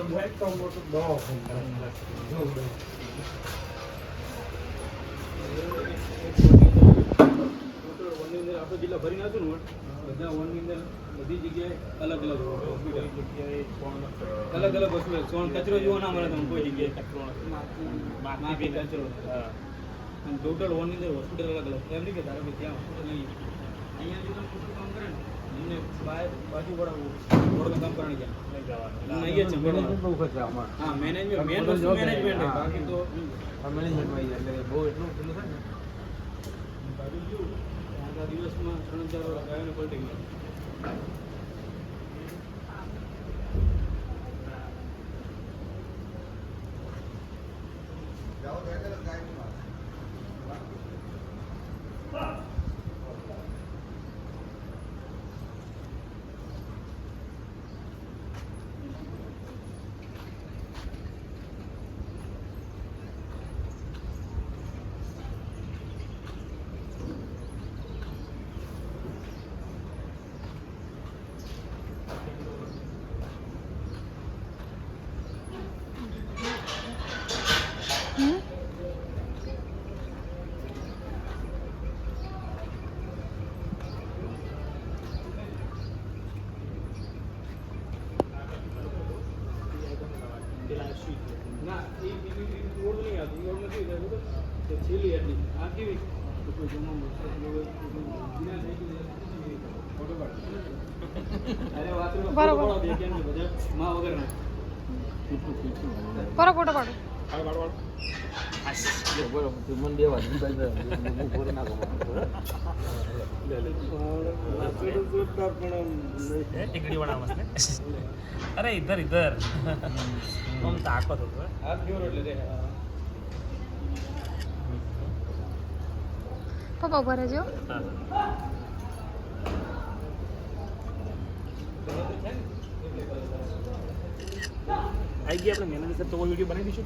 મોટો મોટો આપણે જિલ્લા ભરીને હતું ને બધા વનની અંદર બધી જગ્યાએ અલગ અલગ હોસ્પિટલ અલગ અલગ હોસ્પિટલ સોન કચરો જોવા ના મળે તમને કોઈ જગ્યાએ કચરો માટી કચરો ટોટલ વનની અંદર હોસ્પિટલ અલગ અલગ એમ કે ધારો ત્યાં નહીં અહીંયા જો તમે કરે ને બહાર બાજુ વાળા વડોદરા કામ કરવાની ગયા અહીંયા છે મેનેજમેન્ટ બહુ ખર્ચા આમાં. હા મેનેજમેન્ટ મેન વસ્તુ મેનેજમેન્ટ બાકી તો આ મેનેજમેન્ટમાં ઈ એટલે બહુ એટલું પેલું થાય ને. દિવસમાં ત્રણ ચાર વાર ગાયોને પલટી ગયા ના એ બીજી બીજી ઓળ નહીં આવતી ઓળ નથી આવતી બરોબર. ગયું ફોટો પાડ. અરે વાતમાં બરોબર. ફોટો પાડો દે કેમ કે બધા માં વગર ના બરો ફોટો પાડો બરોબર તું મને બે વાર ઈ બાજુ હું પૂરો ના કરું. टिकड़ी बना मस्त अरे इधर इधर हम ताकत होतो હાથ ફેરો એટલે રે પપ્પા ઉભા રહેજો आई गया अपने मैनेजर से तो वो वीडियो बनाई दीजिए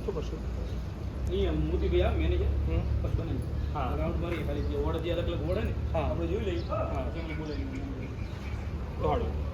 નહીં મોતી ગયા મેનેજર બસ બને. હા. રાઉન્ડ મારી ખાલી જે ઓર્ડર જે અલગ અલગ ઓર્ડર ને આપણે જોઈ લઈએ. હા. કેમ બોલે. દોડો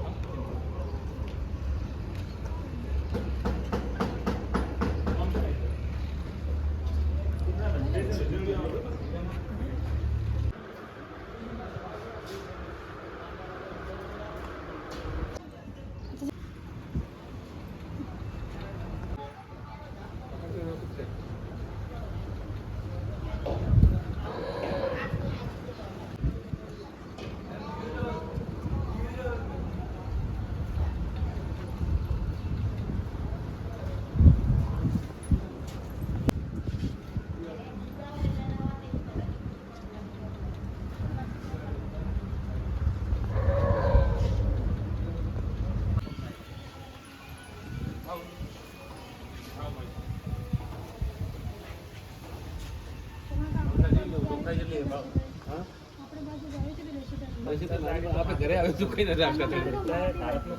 આપણે ઘરે કઈ નથી આપણે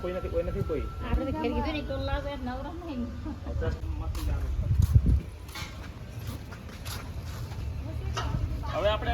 કોઈ નથી કોઈ નથી કોઈ. આપણે ઘેર કીધું ને ટોલા નવરા નહીં હવે આપણે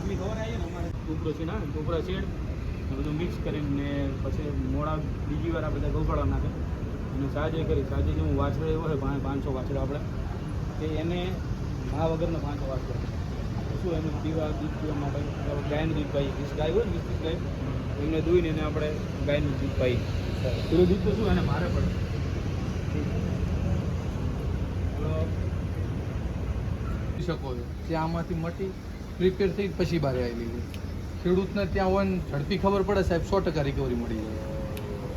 તો. અમને ખબર આવી ને અમારે? કૂતરો છે ના કૂતરા શેડ. એ બધું મિક્સ કરીને પછી મોડા બીજી વાર આ બધા ગૌશાળા નાખે. અને સાજે કરી સાજે જેવું વાછડો એવો હોય પાંચસો વાછડો આપણે. કે એને આ વગરનો પાંચસો વાછડો શું એનું પીવા દૂધ પીવા માટે ગાયનું દૂધ પાઈએ વીસ ગાય હોય ને વીસ ત્રીસ ગાય. એમને દૂઈને એને આપણે ગાયનું દૂધ પાઈએ પેલું દૂધ તો શું એને મારે પડે. શકો છો. તે આમાંથી મટી પ્રિપેર થઈ પછી બહાર આવેલી છે ખેડૂતને ત્યાં હોય ને ઝડપી ખબર પડે સાહેબ સો ટકા રિકવરી મળી જાય.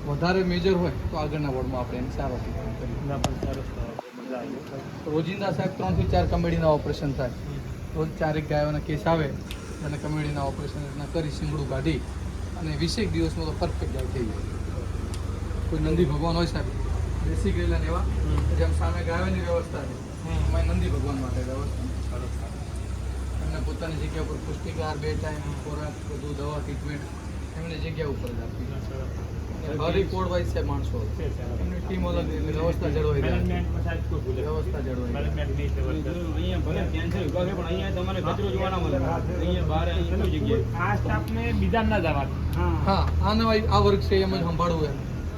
વધારે મેજર હોય તો આગળના વોર્ડમાં આપણે એને સારો ટ્રીટમેન્ટ આવી રોજિંદા સાહેબ ત્રણથી ચાર કમેડીના ઓપરેશન થાય. રોજ ચારેક ગાયોના કેસ આવે અને કમેડીના ઓપરેશન એના કરી શીંગડું કાઢી અને વીસેક દિવસમાં તો પરફેક્ટ ગાય થઈ જાય કોઈ નંદી ભગવાન હોય સાહેબ બેસી ગયેલા એવા જેમ સામે ગાયોની વ્યવસ્થા છે એમાં નંદી ભગવાન માટે વ્યવસ્થા. એમને પોતાની જગ્યા ઉપર પુષ્ટિકાર બે ટાઈમ ખોરાક બધું દવા ટ્રીટમેન્ટ એમની જગ્યા ઉપર જ આપી. હરેક કોડ વાઇઝ છે માણસો. એમની ટીમ અલગ વ્યવસ્થા જળવાઈ વ્યવસ્થા જળવાઈ ભલે કેન્સર વિભાગ પણ અહીંયા તમારે કચરો જોવા ના મળે. અહીંયા બહાર અહીંયા જગ્યાએ. આ સ્ટાફને બીજા ના જવા હા. આ નવા આ વર્ગ છે એમ જ સંભાળવું એમ.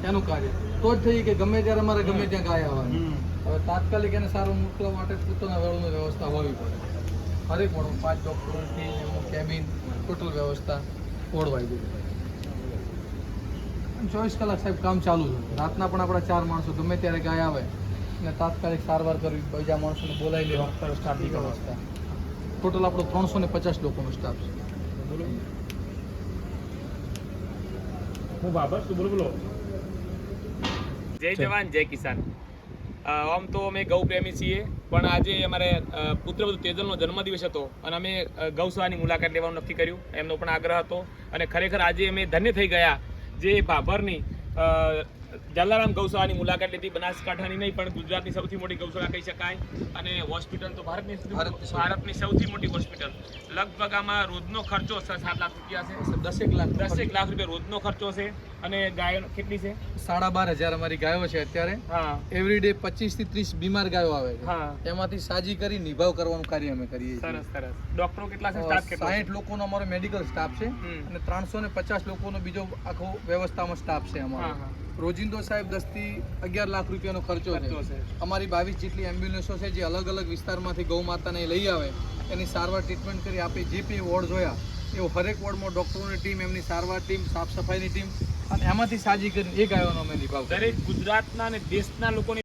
એનું કાર્ય. તો જ થઈ કે ગમે ત્યારે અમારે ગમે ત્યાં ગાય આવવાની. હવે તાત્કાલિક એને સારું મૂકવા માટે પોતાના વેળની વ્યવસ્થા હોવી પડે. હરેક પણ પાંચ ડૉક્ટરોથી એમનું કેબિન ટોટલ વ્યવસ્થા ઓળવાઈ ગઈ. ચોવીસ કલાક સાહેબ કામ ચાલુ છે. રાતના પણ આપણા ચાર માણસો ગમે ત્યારે ગાય આવે અને તાત્કાલિક સારવાર કરવી બીજા માણસોને બોલાવી લેવા. ડોક્ટર સ્ટાફની વ્યવસ્થા. ટોટલ આપણો ત્રણસો ને પચાસ લોકોનો સ્ટાફ છે. હું બાબર શું બોલો બોલો. જય જવાન જય કિસાન. આમ તો અમે ગૌ પ્રેમી છીએ, પણ આજે અમારે પુત્રવધુ તેજલનો જન્મદિવસ હતો અને અમે ગૌશાળાની મુલાકાત લેવાનું નક્કી કર્યું. એમનો પણ આગ્રહ હતો અને ખરેખર આજે અમે ધન્ય થઈ ગયા. જે ભાભરની જલારામ ગૌશાળાની મુલાકાત લીધી. બનાસકાંઠાની નહીં પણ ગુજરાતની સૌથી મોટી ગૌશાળા કહી શકાય. અને હોસ્પિટલ તો ભારતની ભારતની સૌથી- મોટી હોસ્પિટલ. લગભગ આમાં રોજનો ખર્ચો સાત લાખ રૂપિયા છે. દસેક લાખ દસેક લાખ રૂપિયા રોજનો ખર્ચો છે. અને ગાયો કેટલી છે? સાડા બાર હજાર અમારી ગાયો છે અત્યારે. હા. એવરી ડે પચીસથી ત્રીસ બીમાર ગાયો આવે છે. હા. એમાંથી સાજી કરી નિભાવ કરવાનું કાર્ય અમે કરીએ છીએ. સરસ સરસ. ડોક્ટરો કેટલા છે? સ્ટાફ કેટલા? સાહીઠ લોકોનો અમારો મેડિકલ સ્ટાફ છે. અને ત્રણસો ને પચાસ લોકોનો બીજો આખો વ્યવસ્થામાં સ્ટાફ છે અમારો. રોજિંદો સાહેબ દસથી અગિયાર લાખ રૂપિયાનો ખર્ચો છે. અમારી બાવીસ જેટલી એમ્બ્યુલન્સો છે જે અલગ અલગ વિસ્તારમાંથી ગૌ માતાને લઈ આવે એની સારવાર ટ્રીટમેન્ટ કરી આપે જે બી વોર્ડ જોયા એવો હરેક વોર્ડમાં ડૉક્ટરોની ટીમ એમની સારવાર ટીમ સાફ સફાઈની ટીમ અને એમાંથી સાજી કરીને એ ગાયોનો અમે નિભાવ. દરેક ગુજરાતના અને દેશના લોકોની